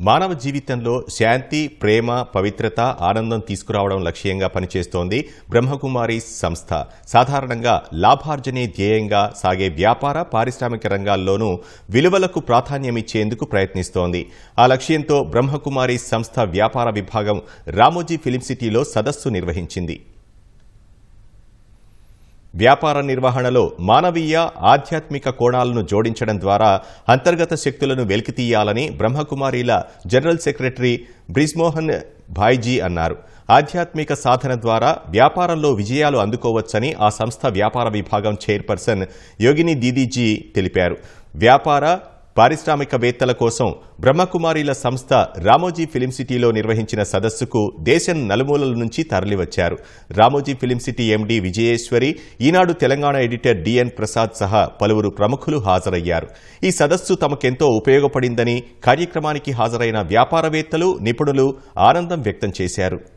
మానవ జీవితంలో శాంతి ప్రేమ పవిత్రత ఆనందం తీసుకురావడం లక్ష్యంగా పనిచేస్తోంది బ్రహ్మకుమారి సంస్థ. సాధారణంగా లాభార్జనే ధ్యేయంగా సాగే వ్యాపార పారిశ్రామిక రంగాల్లోనూ విలువలకు ప్రాధాన్యమిచ్చేందుకు ప్రయత్నిస్తోంది. ఆ లక్ష్యంతో బ్రహ్మకుమారి సంస్థ వ్యాపార విభాగం రామోజీ ఫిలిం సిటీలో సదస్సు నిర్వహించింది. వ్యాపార నిర్వహణలో మానవీయ ఆధ్యాత్మిక కోణాలను జోడించడం ద్వారా అంతర్గత శక్తులను వెలికితీయాలని బ్రహ్మకుమారీల జనరల్ సెక్రటరీ బ్రిజ్మోహన్ భాయ్జీ అన్నారు. ఆధ్యాత్మిక సాధన ద్వారా వ్యాపారంలో విజయాలు అందుకోవచ్చని ఆ సంస్థ వ్యాపార విభాగం చైర్పర్సన్ యోగిని దీదీజీ తెలిపారు. వ్యాపార పారిశ్రామికవేత్తల కోసం బ్రహ్మకుమారీల సంస్థ రామోజీ ఫిలిం సిటీలో నిర్వహించిన సదస్సుకు దేశం నలుమూలల నుంచి తరలివచ్చారు. Ramoji film city MD Vijayeshwari Eenadu Telangana editor DN Prasad సహా పలువురు ప్రముఖులు హాజరయ్యారు. ఈ సదస్సు తమకెంతో ఉపయోగపడిందని కార్యక్రమానికి హాజరైన వ్యాపారవేత్తలు నిపుణులు ఆనందం వ్యక్తం చేశారు.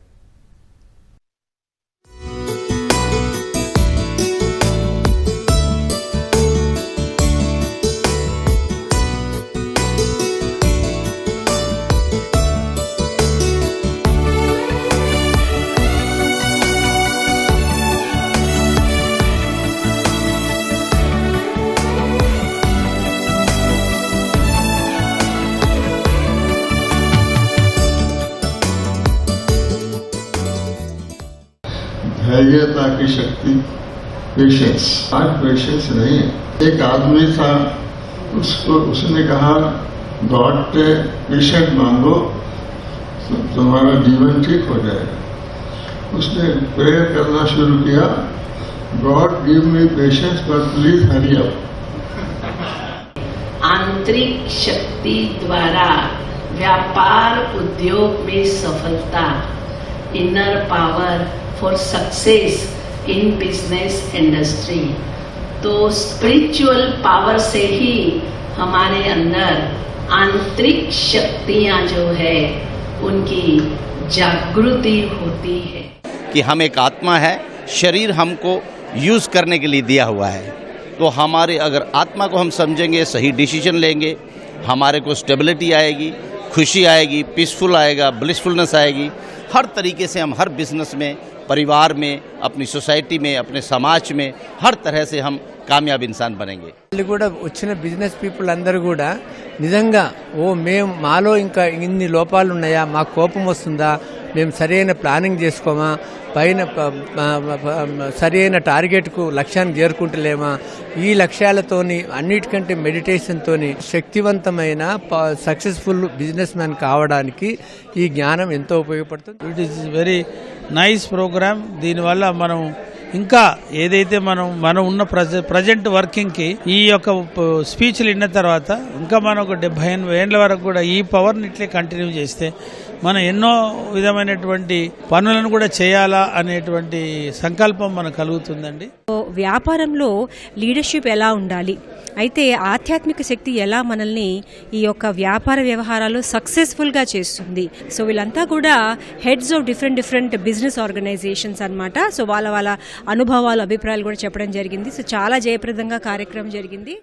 धैर्यता की शक्ति पेशेंस आज पेशेंस नहीं है। एक आदमी था, उसको, उसने कहा गॉड पे पेशेंट मांगो तो तुम्हारा जीवन ठीक हो जाएगा। उसने प्रेयर करना शुरू किया god give me patience but please hurry up आंतरिक शक्ति द्वारा व्यापार उद्योग में सफलता inner power for success in business industry तो स्पिरिचुअल पावर से ही हमारे अंदर आंतरिक शक्तियाँ जो है, उनकी जागृति होती है। कि हम एक आत्मा है, शरीर हमको यूज़ करने के लिए दिया हुआ है। तो हमारे अगर आत्मा को हम समझेंगे, सही डिसीज़न लेंगे, हमारे को स्टेबिलिटी आएगी, खुशी आएगी पीसफुल आएगा ब्लिसफुलनेस आएगी, हर तरीके से हम, हर बिज़नेस में परिवार में अपनी सोसाइटी में अपने समाज में हर तरह से हम कामयाब इंसान बनेंगे వాళ్ళు కూడా వచ్చిన బిజినెస్ పీపుల్ అందరూ కూడా నిజంగా ఓ మేము మాలో ఇంకా ఇన్ని లోపాలు ఉన్నాయా మాకు కోపం వస్తుందా మేము సరైన ప్లానింగ్ చేసుకోమా? పైన సరైన టార్గెట్కు లక్ష్యాన్ని చేరుకుంటలేమా? ఈ లక్ష్యాలతోని అన్నిటికంటే మెడిటేషన్తోని శక్తివంతమైన సక్సెస్ఫుల్ బిజినెస్ మ్యాన్ కావడానికి ఈ జ్ఞానం ఎంతో ఉపయోగపడుతుంది. It is very nice program దీనివల్ల మనం ఇంకా ఏదైతే మనం మనం ఉన్న ప్రజ ప్రజెంట్ వర్కింగ్కి ఈ యొక్క స్పీచ్లు విన్న తర్వాత ఇంకా మనం ఒక డెబ్బై ఎనభై ఏళ్ళ వరకు కూడా ఈ పవర్ని ఇట్లే కంటిన్యూ చేస్తే మనం ఎన్నో విధమైనటువంటి పనులను కూడా చేయాలా అనేటువంటి సంకల్పం మనకు కలుగుతుందండి. వ్యాపారంలో లీడర్షిప్ ఎలా ఉండాలి? అయితే ఆధ్యాత్మిక శక్తి ఎలా మనల్ని ఈ యొక్క వ్యాపార వ్యవహారాలు సక్సెస్ఫుల్గా చేస్తుంది? సో వీళ్ళంతా కూడా heads of different different business organisations అనమాట సో వాళ్ళ వాళ్ళ అనుభవాలు అభిప్రాయాలు కూడా చెప్పడం జరిగింది. సో చాలా జయప్రదంగా కార్యక్రమం జరిగింది.